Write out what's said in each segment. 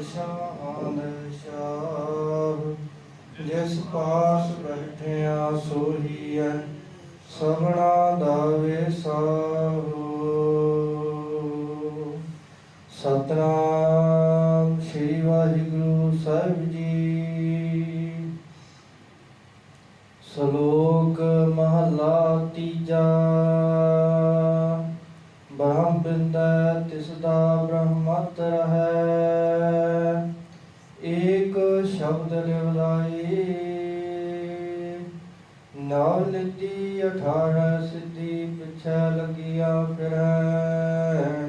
ਸ਼ਾਨ ਸ਼ਾਹ, ਜਿਸ ਪਾਸ ਬੈਠਿਆ ਸੋਹੀਐ, ਸਭਨਾ ਦਾ ਵਿਸਾਹੋ ਸਤਨਾਮ ਸ੍ਰੀ ਵਾਹਿਗੁਰੂ ਸਾਹਿਬ ਜੀ। ਸ਼ਲੋਕ ਮਹਲਾ ਤੀਜਾ। ਬ੍ਰਹਮ ਬਿੰਦੈ ਤਿਸ ਦਾ ਬ੍ਰਹਮਤ ਰਹੈ। ਸ਼ਬਦ ਲਿਵਲਾਈ ਨਵ ਨਿਤੀ ਅਠਾਰਹ ਸਿੱਧੀ ਪਿਛੈ ਲਗੀਆਂ ਫਿਰੈ।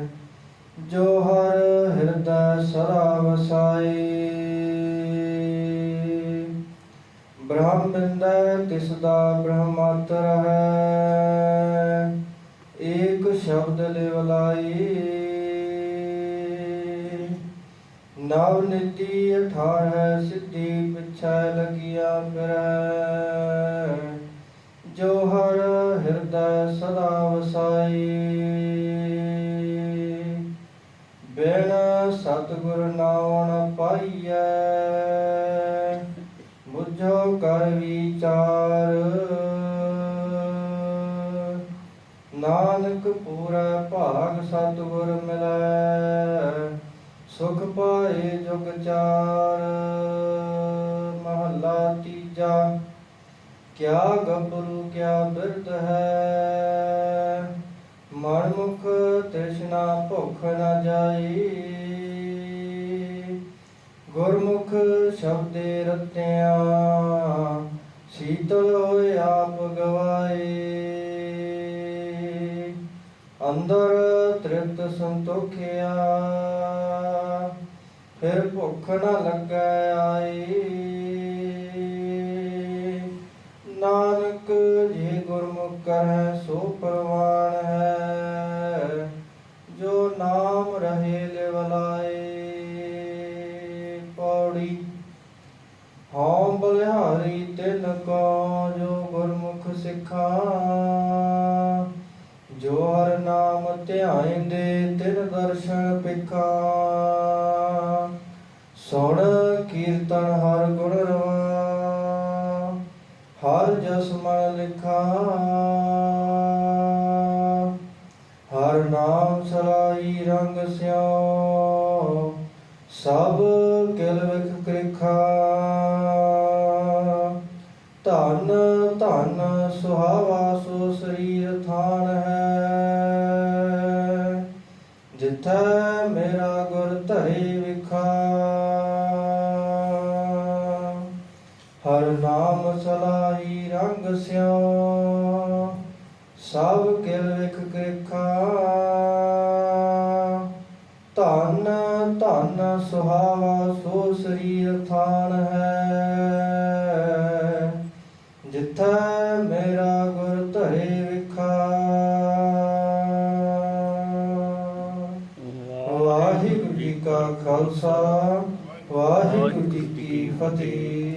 ਜੋ ਹਰ ਹਿਰਦੈ ਸਦਾ ਵਸਾਈ ਬ੍ਰਹਮ ਬਿੰਦੈ ਤਿਸ ਦਾ ਬ੍ਰਹਮਤਰ ਹੈ। ਨਵ ਨਿਤੀ ਅਠਾਰਹ ਸਿੱਧੀ ਪਿਛੈ ਲਗੀਆਂ ਫਿਰੈ। ਜੋ ਹਰ ਹਿਰਦੈ ਸਦਾ ਵਸਾਈ। ਬਿਨ ਸਤਿਗੁਰ ਨਾਮ ਨ ਪਾਈਐ ਬੁਝੋ ਕਰ ਵਿਚਾਰ। ਨਾਨਕ ਪੂਰਾ ਭਾਗ ਸਤਿਗੁਰ ਮਿਲੈ। ਸੁਖ ਪਾਏ ਜੁਗ ਚਾਰ, ਮਹੱਲਾ ਤੀਜਾ, ਕਿਆ ਗੱਭਰੂ, ਕਿਆ ਬਿਰਧ ਹੈ? ਮਨ ਮੁਖ ਤ੍ਰਿਸ਼ਨਾ ਭੁੱਖ ਨ ਜਾਈ। ਗੁਰਮੁਖ ਸ਼ਬਦੇ ਰਤਿਆ, ਸੀਤਲ ਹੋਏ ਆਪ ਗਵਾਏ। ਅੰਦਰ ਤ੍ਰਿਪਤ ਸੰਤੋਖਿਆ ਫਿਰ ਭੁੱਖ ਨਾ ਲੱਗੈ ਆਈ। ਨਾਨਕ ਜੇ ਗੁਰਮੁਖ ਕਰੈ ਸੋ ਪਰਵਾਨ ਹੈ, ਜੋ ਨਾਮ ਰਹੇ ਲਿਵਲਾਏ ਪੌੜੀ, ਹਉ ਬਲਿਹਾਰੀ ਤਿਨ ਕੋ ਜੋ ਗੁਰਮੁਖ ਸਿੱਖਾ। ਜੋ ਹਰ ਨਾਮ ਧਿਆਇਂਦੇ ਤਿਨ ਦਰਸ਼ਨ ਪਿਖਾ ਸੁਣ ਕੀਰਤਨ ਹਰ ਗੁਣ ਰਵਾ, ਹਰ ਜਸ ਮਨ ਲਿਖਾ। ਹਰ ਨਾਮ ਸਲਾਈ ਰੰਗ ਸਿਓ ਸਭ ਕਿਲ ਵਿਖ ਕ੍ਰਿਖਾ। ਧਨ ਧਨ ਸੁਹਾਵਾ ਸੋ ਸਰੀਰ ਥਾਨ ਹੈ, ਜਿੱਥੇ ਹਰ ਨਾਮ ਸਲਾਈ ਰੰਗ ਸਿਓ ਸਭ ਕਿਲ ਵਿਖ ਕ੍ਰਿਖਾ। ਧਨ ਧਨ ਸੁਹਾਵਾ ਸੋ ਸਰੀਰ ਥਾਨ ਹੈ। ਜਿੱਥੈ ਮੇਰਾ ਗੁਰ ਧਰੇ ਵਿਖਾ। ਵਾਹਿਗੁਰੂ ਜੀ ਕਾ ਖਾਲਸਾ, ਵਾਹਿਗੁਰੂ ਜੀ ਕੀ ਫਤਿਹ।